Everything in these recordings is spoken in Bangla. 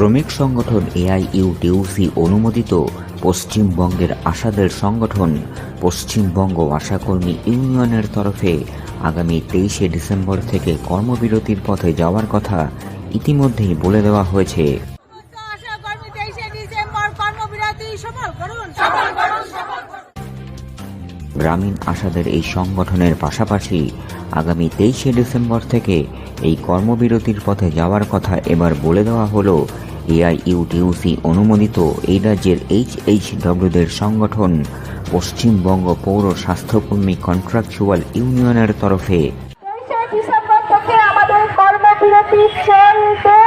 শ্রমিক সংগঠন এআইইউটিউসি অনুমোদিত পশ্চিমবঙ্গের আশাদের সংগঠন পশ্চিমবঙ্গ আশাকর্মী ইউনিয়নের তরফে আগামী তেইশে ডিসেম্বর থেকে কর্মবিরতির পথে যাওয়ার কথা ইতিমধ্যেই বলে দেওয়া হয়েছে। গ্রামীণ আশাদের এই সংগঠনের পাশাপাশি আগামী তেইশে ডিসেম্বর থেকে এই কর্মবিরতির পথে যাওয়ার কথা এবার বলে দেওয়া হলো এআইইউটিউসি অনুমোদিত এই রাজ্যের এইচ এইচ ডব্লিউদের সংগঠন পশ্চিমবঙ্গ পৌর স্বাস্থ্যকর্মী কন্ট্রাকচুয়াল ইউনিয়নের তরফে। ডিসেম্বর থেকে আমাদের কর্মবিরতি চলবে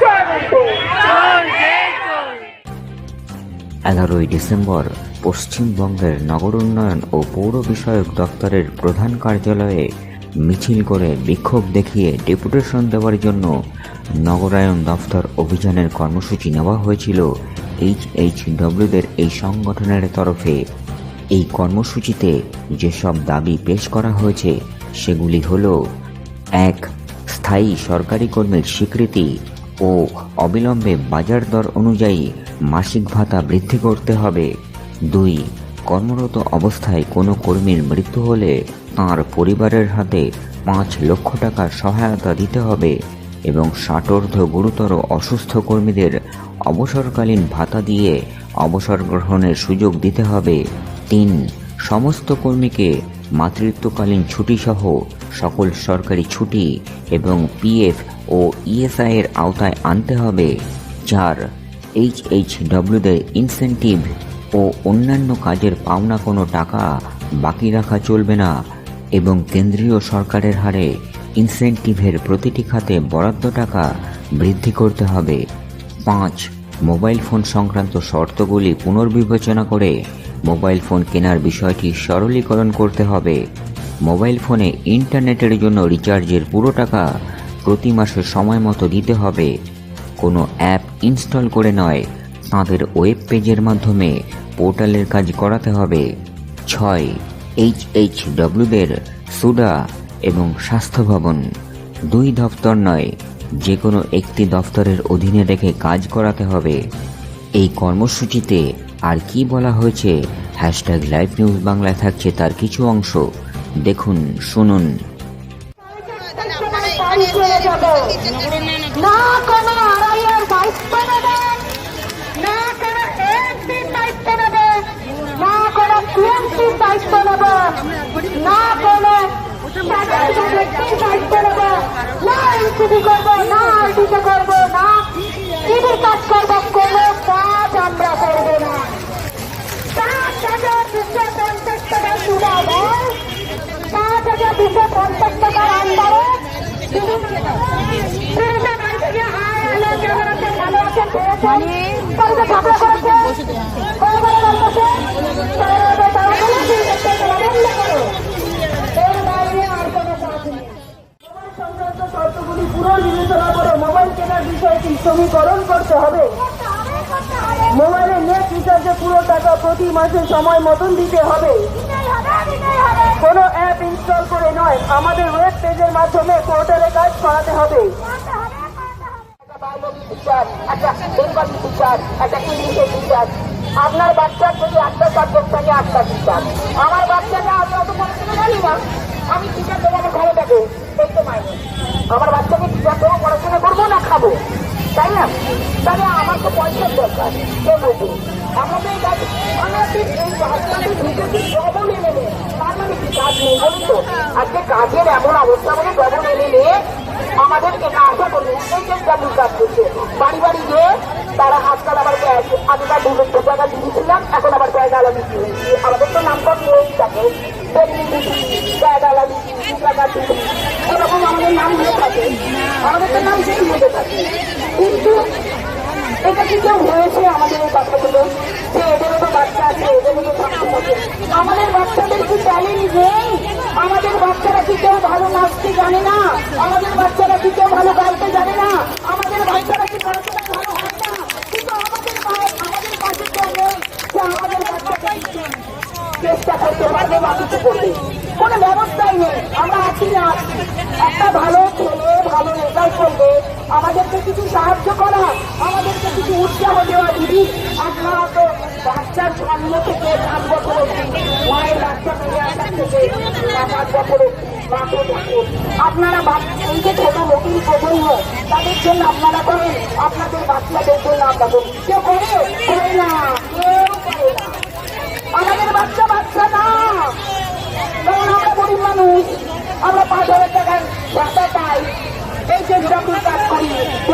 চলবে এগারোই ডিসেম্বর পশ্চিমবঙ্গের নগর উন্নয়ন ও পৌর বিষয়ক দপ্তরের প্রধান কার্যালয়ে মিছিল করে বিক্ষোভ দেখিয়ে ডেপুটেশন দেওয়ার জন্য নগরায়ণ দফতর অভিযানের কর্মসূচি নেওয়া হয়েছিল। এইচ এইচ ডব্লিউদের এই সংগঠনের তরফে। এই কর্মসূচিতে যেসব দাবি পেশ করা হয়েছে, সেগুলি হল, এক, স্থায়ী সরকারি কর্মীর স্বীকৃতি ও অবিলম্বে বাজার দর অনুযায়ী মাসিক ভাতা বৃদ্ধি করতে হবে। দুই, কর্মরত অবস্থায় কোনো কর্মীর মৃত্যু হলে তাঁর পরিবারের হাতে পাঁচ লক্ষ টাকা সহায়তা দিতে হবে এবং ষাটোর্ধ গুরুতর অসুস্থ কর্মীদের অবসরকালীন ভাতা দিয়ে অবসর গ্রহণের সুযোগ দিতে হবে। তিন, সমস্ত কর্মীকে মাতৃত্বকালীন ছুটিসহ সকল সরকারি ছুটি এবং পিএফ ও ইএসআই এর আওতায় আনতে হবে। চার এইচ এইচ ডব্লিউদের ইনসেন্টিভ ও অন্যান্য কাজের পাওনা কোনো টাকা বাকি রাখা চলবে না। এবং কেন্দ্রীয় সরকারের হারে ইনসেন্টিভের প্রতিটি খাতে বরাদ্দ টাকা বৃদ্ধি করতে হবে। পাঁচ, মোবাইল ফোন সংক্রান্ত শর্তগুলি পুনর্বিবেচনা করে মোবাইল ফোন কেনার বিষয়টি সরলীকরণ করতে হবে। মোবাইল ফোনে ইন্টারনেটের জন্য রিচার্জের পুরো টাকা প্রতি মাসে সময় মতো দিতে হবে। কোনো অ্যাপ ইনস্টল করে নয়, তাঁদের ওয়েব পেজের মাধ্যমে পোর্টালের কাজ করাতে হবে। ছয় এইচ এইচ ডব্লিউদের সুডা এবং স্বাস্থ্য ভবন। দুই দপ্তর নয় যে কোনো একটি দপ্তরের অধীনে রেখে কাজ করাতে হবে। এই কর্মসূচিতে আর কি বলা হয়েছে? হ্যাশট্যাগ লাইভ নিউজ বাংলায় থাকছে তার কিছু অংশ। দেখুন শুনুন। না কোনো না এনসিপি করব না আরটিতে করব না টিভির কাজ করব কোনো কাজ আমরা করব না। পাঁচ হাজার দুশো পঞ্চাশ টাকা সুদা দেয় পাঁচ হাজার দুশো পঞ্চাশ টাকার আন্ডারে শর্তগুলি পুনর্বিবেচনা করে মোবাইল কেনার বিষয়টি সমীকরণ করতে হবে। মোবাইলে নেট রিচার্জে পুরো টাকা প্রতি মাসে সময় মতন দিতে হবে। কোনো অ্যাপ ইনস্টল করে নয়, আমাদের ওয়েব পেজের মাধ্যমে পোর্টালে কাজ করাতে হবে। আপনার বাচ্চার যদি একটা সাবজেক্ট থাকে একটা টিচার আমার বাচ্চাটা আমি অত পড়াশোনা জানি না, আমি টিচার দোকানে ঘরে থাকে আমার বাচ্চাকে তাহলে আমার তো পয়সার দরকার। কে আমাদের কাছে আমাদের এই বাচ্চাদের ঢুকেছি ডবল এনে তার মানে কি কাজ নেই বলি তো? আজকে কাজের এমন অবস্থা মানে ডবল এনে নিয়ে আমাদের এটা আশা করবে এই যে ডাবল কাজ করছে। বাড়ি বাড়ি গিয়ে তারা আজকাল আবার আগেকার দু লক্ষ টাকা দিয়েছিলাম, এখন আবার জায়গা আলাদা দিয়েছি আমাদের তো নামকরণ হয়েই থাকে। জায়গা আলাদা টাকা দিচ্ছি এরকম আমাদের নাম হয়ে থাকে। আমাদের তো নাম সেই হতে থাকে কিন্তু হয়েছে আমাদের বাচ্চাগুলো যে এদেরও তো বাচ্চা আছে এদেরও তো থাকতে থাকে। আমাদের বাচ্চাদের কি ট্যালেন্ট নেই? আমাদের বাচ্চারা কি কেউ ভালো নাচতে জানে না? আমাদের বাচ্চারা কি কেউ ভালো গাইতে জানে না? আমাদের বাচ্চারা কি চেষ্টা করতে পারবে বা কিছু করবে কোনো ব্যবস্থাই নেই। আমরা আছি না আছি। একটা ভালো ছেলে, ভালো রেজাল্ট করবে। আমাদেরকে কিছু সাহায্য করা আমাদেরকে কিছু উৎসাহ দেওয়া দিদি আপনারা তো বাচ্চার জন্ম থেকে পাঁচ বছর মায়ের বাচ্চা আপনারা এই যে ছোট নতুন প্রজন্ম, তাদের জন্য আপনারা করেন। আপনাদের বাচ্চাদের জন্য আপনাদের কেউ করে? না। না। আমাদের বাচ্চা বাচ্চা না। আমরা গরিব মানুষ। আমরা পাঁচ হাজার টাকার টাকা পাই। এই যে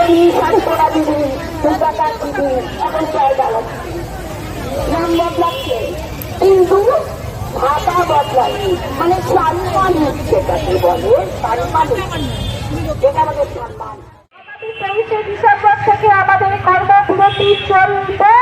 দিদি তেমনি দিদি কাজ দিবি এখন লাগছে নাম বদলাচ্ছে কিন্তু ভাতা বদলায়নি মানে সম্মান সেটাকে বলে সম্মান এটা আমাদের সম্মান তেইশে ডিসেম্বর থেকে আমাদের কর্মবিরতি চলবে।